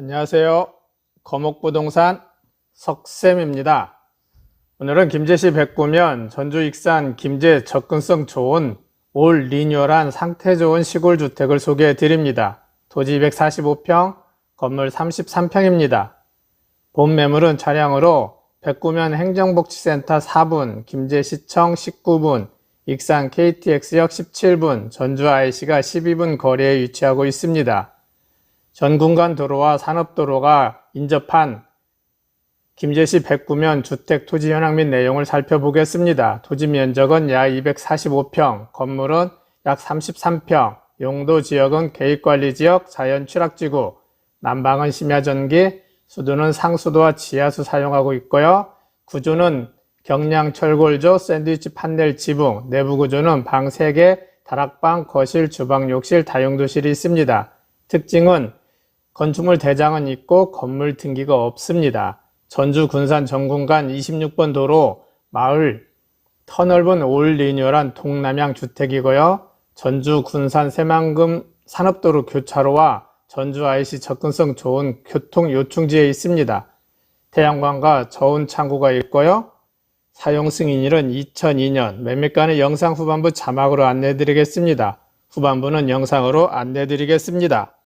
안녕하세요. 거목부동산 석쌤입니다. 오늘은 김제시 백구면 전주 익산 김제 접근성 좋은 올 리뉴얼한 상태 좋은 시골 주택을 소개해 드립니다. 토지 245평, 건물 33평입니다. 본 매물은 차량으로 백구면 행정복지센터 4분, 김제시청 19분, 익산 KTX역 17분, 전주 IC가 12분 거리에 위치하고 있습니다. 전군간 도로와 산업도로가 인접한 김제시 백구면 주택 토지 현황 및 내용을 살펴보겠습니다. 토지 면적은 약 245평, 건물은 약 33평, 용도 지역은 계획관리 지역, 자연 취락지구, 난방은 심야 전기, 수도는 상수도와 지하수 사용하고 있고요. 구조는 경량 철골조, 샌드위치 판넬 지붕, 내부 구조는 방 3개, 다락방, 거실, 주방, 욕실, 다용도실이 있습니다. 특징은 건축물 대장은 있고 건물 등기가 없습니다. 전주 군산 정군간 26번 도로 마을 터넓은 올 리뉴얼한 동남향 주택이고요. 전주 군산 새만금 산업도로 교차로와 전주 IC 접근성 좋은 교통 요충지에 있습니다. 태양광과 저온 창고가 있고요. 사용 승인일은 2002년 매매가는 영상 후반부 자막으로 안내 드리겠습니다. 후반부는 영상으로 안내 드리겠습니다.